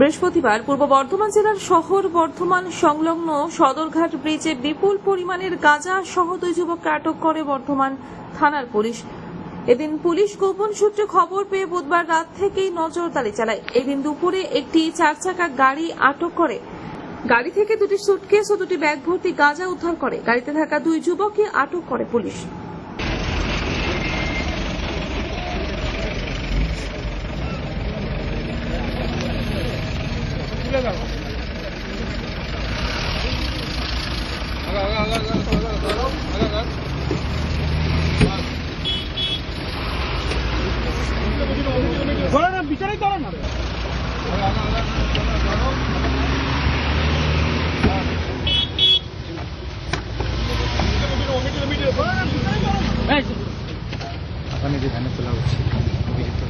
বৃহস্পতিবার পূর্ব বর্ধমান জেলার শহর বর্ধমান সংলগ্ন সদরঘাট ব্রিজে বিপুল পরিমাণের গাঁজা সহ দুই যুবককে আটক করে বর্ধমান থানার পুলিশ। এদিন পুলিশ গোপন সূত্রে খবর পেয়ে বুধবার রাত থেকেই নজরদারি চালায়। এদিন দুপুরে একটি চার চাকা গাড়ি আটক করে। গাড়ি থেকে দুটি সুটকেস ও দুটি ব্যাগ ভর্তি গাঁজা উদ্ধার করে। গাড়িতে থাকা দুই যুবককে আটক করে পুলিশ। ধরে না বিচারেই করে না। ওখানে যে ধানে তোলা হচ্ছে অভিযুক্ত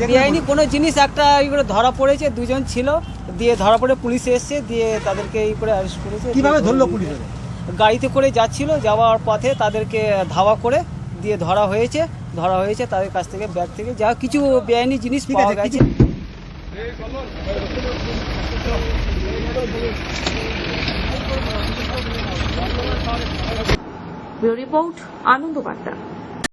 বেআইনি কোনো জিনিস একটা ই করে ধরা পড়েছে দুজন ছিল দিয়ে ধরা পড়ে পুলিশ এসছে দিয়ে তাদেরকে এই করে অ্যারেস্ট করেছে কীভাবে ধরলো পুলিশ গাড়িতে করে যাচ্ছিল যাওয়ার পথে তাদেরকে ধাওয়া করে দিয়ে ধরা হয়েছে ধরা হয়েছে তাদের কাছ থেকে ব্যাগ থেকে যা কিছু বেআইনি জিনিস পাওয়া গেছে। রিপোর্ট আনন্দ বার্তা।